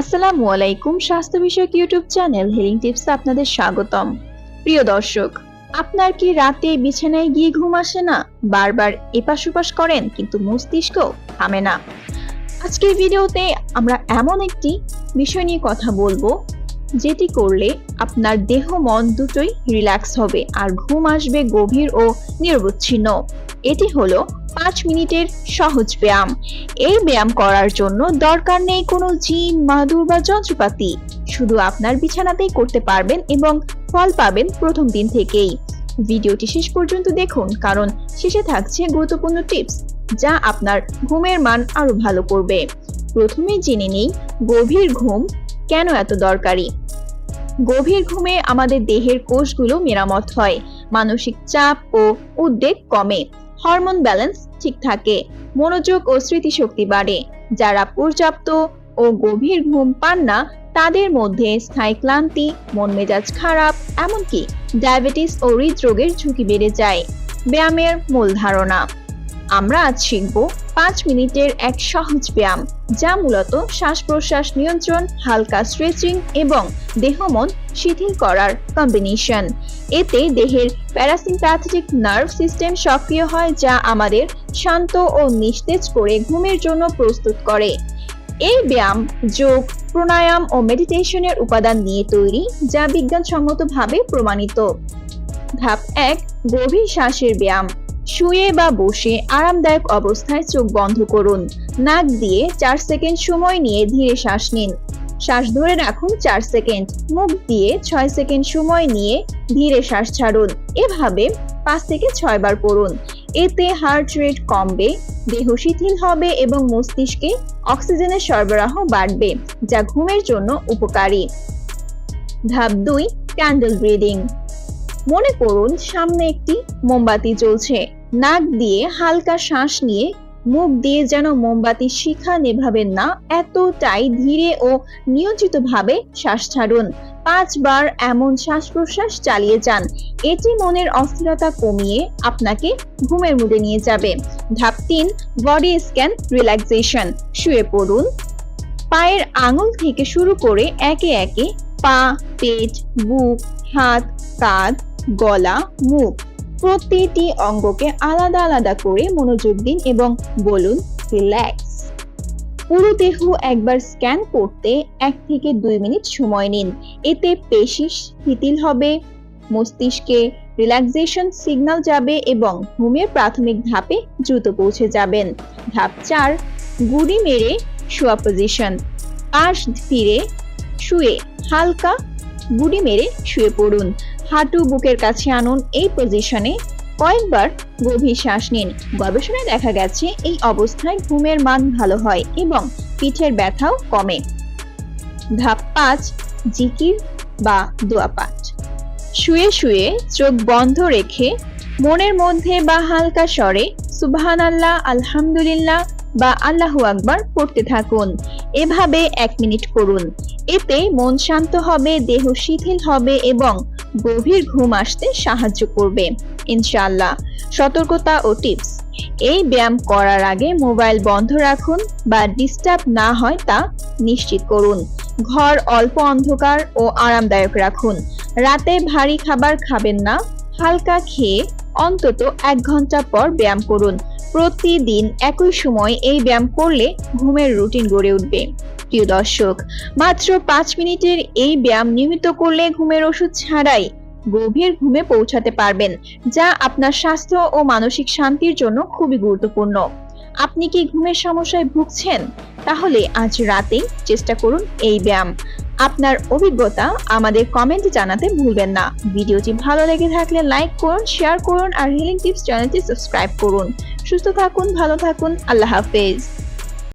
আসসালামু আলাইকুম, স্বাস্থ্য বিষয়ক ইউটিউব চ্যানেল হিলিং টিপস আপনাদের স্বাগতম। প্রিয় দর্শক, আপনার কি রাতে বিছানায় গিয়ে ঘুম আসে না? বারবার এপাশ ওপাশ করেন, কিন্তু মস্তিষ্ক থামে না। আজকের ভিডিওতে আমরা এমন একটি বিষয় নিয়ে কথা বলব, যেটি করলে আপনার দেহ, মন দুটোই রিল্যাক্স হবে আর ঘুম আসবে গভীর ও নিরবচ্ছিন্ন। এটি হলো পাঁচ মিনিটের সহজ ব্যায়াম। এই ব্যায়াম করার জন্য দরকার নেই কোনো জিম, মাদুর বা যন্ত্রপাতি। শুধু আপনার বিছানাতেই করতে পারবেন এবং ফল পাবেন প্রথম দিন থেকেই। ভিডিওটি শেষ পর্যন্ত দেখুন, কারণ শেষে থাকছে গুরুত্বপূর্ণ টিপস, যা আপনার ঘুমের মান আরও ভালো করবে। প্রথমে জেনে নেই, গভীর ঘুম কেন এত দরকারি? গভীর ঘুমে আমাদের দেহের কোষগুলো মেরামত হয়, মানসিক চাপ ও উদ্বেগ কমে। হরমোন ব্যালেন্স ঠিক থাকে, মনোযোগ ও স্মৃতিশক্তি বাড়ে। যারা পর্যাপ্ত ও গভীর ঘুম পান না, তাদের মধ্যে স্থায়ী ক্লান্তি, মন মেজাজ খারাপ, এমনকি ডায়াবেটিস ও হৃদরোগের ঝুঁকি বেড়ে যায়। ব্যায়ামের মূল ধারণা। আমরা আজ শিখব পাঁচ মিনিটের এক সহজ ব্যায়াম, যা মূলত শ্বাস প্রশ্বাস নিয়ন্ত্রণ, হালকা স্ট্রেচিং এবং দেহমন শিথিল করার কম্বিনেশন এতে দেহের প্যারাসিম্প্যাথেটিক নার্ভ সিস্টেম সক্রিয় হয়, যা আমাদের শান্ত ও নিস্তেজ করে ঘুমের জন্য প্রস্তুত করে। এই ব্যায়াম যোগ, প্রাণায়াম ও মেডিটেশনের উপাদান নিয়ে তৈরি, যা বিজ্ঞানসম্মতভাবে প্রমাণিত। ধাপ এক, গভীর শ্বাসের ব্যায়াম। শুয়ে বা বসে আরামদায়ক অবস্থায় চোখ বন্ধ করুন। নাক দিয়ে চার সেকেন্ড সময় নিয়ে ধীরে শ্বাস নিন। শ্বাস ধরে রাখুন চার সেকেন্ড। মুখ দিয়ে ছয় সেকেন্ড সময় নিয়ে ধীরে শ্বাস ছাড়ুন। এভাবে পাঁচ থেকে ছয় বার করুন। এতে হার্ট রেট কমবে, দেহ শিথিল হবে এবং মস্তিষ্কে অক্সিজেনের সরবরাহ বাড়বে, যা ঘুমের জন্য উপকারী। ধাপ দুই ক্যান্ডেল ব্রিদিং মনে করুন সামনে একটি মোমবাতি জ্বলছে। নাক দিয়ে হালকা শ্বাস নিয়ে মুখ দিয়ে যেন মোমবাতি শিখা নেভাবেন না, এতটাই ধীরে ও নিয়োজিতভাবে শ্বাস ছাড়ুন। পাঁচবার এমন শ্বাস প্রশ্বাস চালিয়ে যান। এটি মনের অস্থিরতা কমিয়ে আপনাকে ঘুমের মুডে নিয়ে যাবে। ধাপ তিন, বডি স্ক্যান, রিল্যাক্সেশন। শুয়ে পড়ুন। পায়ের আঙুল থেকে শুরু করে একে একে পা, পেট, বুক, হাত, কাঁধ, গলা, মুখ প্রতিটি অঙ্গকে আলাদা আলাদা করে মনোযোগ দিন এবং বলুন, রিল্যাক্স। পুরো দেহ একবার স্ক্যান করতে এক থেকে দুই মিনিট সময় নিন। এতে পেশি শিথিল হবে, মস্তিষ্কে রিল্যাক্সেশন সিগন্যাল যাবে এবং ঘুমের প্রাথমিক ধাপে দ্রুত পৌঁছে যাবেন। ধাপ চার গুড়ি মেরে শোয়া পজিশন পাশ ফিরে শুয়ে হালকা গুড়ি মেরে শুয়ে পড়ুন। হাঁটু বুকের কাছে আনুন এই পজিশনে কয়েকবার গভীর শ্বাস নিন। গবেষণায় দেখা গেছে, এই অবস্থায় ঘুমের মান ভালো হয় এবং পিঠের ব্যথাও কমে। ধাপ পাঁচ, জিকির বা দোয়া পাঠ। শুয়ে শুয়ে চোখ বন্ধ রেখে মনের মধ্যে বা হালকা স্বরে সুবহান আল্লাহ আলহামদুলিল্লাহ বা আল্লাহু আকবার পড়তে থাকুন। এভাবে এক মিনিট করুন এতে মন শান্ত হবে, দেহ শিথিল হবে এবং গভীর ঘুম আসতে সাহায্য করবে, ইনশাআল্লাহ। সতর্কতা ও টিপস। এই ব্যায়াম করার আগে মোবাইল বন্ধ রাখুন বা ডিস্টার্ব না হয় তা নিশ্চিত করুন। ঘর অল্প অন্ধকার ও আরামদায়ক রাখুন। রাতে ভারী খাবার খাবেন না। হালকা খেয়ে অন্তত এক ঘণ্টা পর ব্যায়াম করুন। প্রতিদিন একই সময় এই ব্যায়াম করলে ঘুমের রুটিন গড়ে উঠবে। প্রিয় দর্শক, মাত্র পাঁচ মিনিটের এই ব্যায়াম নিয়মিত করলে ঘুমের ওষুধ ছাড়াই গভীর ঘুমে পৌঁছাতে পারবেন, যা আপনার স্বাস্থ্য ও মানসিক শান্তির জন্য খুবই গুরুত্বপূর্ণ। আপনি কি ঘুমের সমস্যায় ভুগছেন? তাহলে আজ রাতেই চেষ্টা করুন এই ব্যায়াম। আপনার অভিজ্ঞতা আমাদের কমেন্টে জানাতে ভুলবেন না। ভিডিওটি ভালো লেগে থাকলে লাইক করুন শেয়ার করুন আর হিলিং টিপস চ্যানেলটি সাবস্ক্রাইব করুন। সুস্থ থাকুন, ভালো থাকুন, আল্লাহ হাফেজ।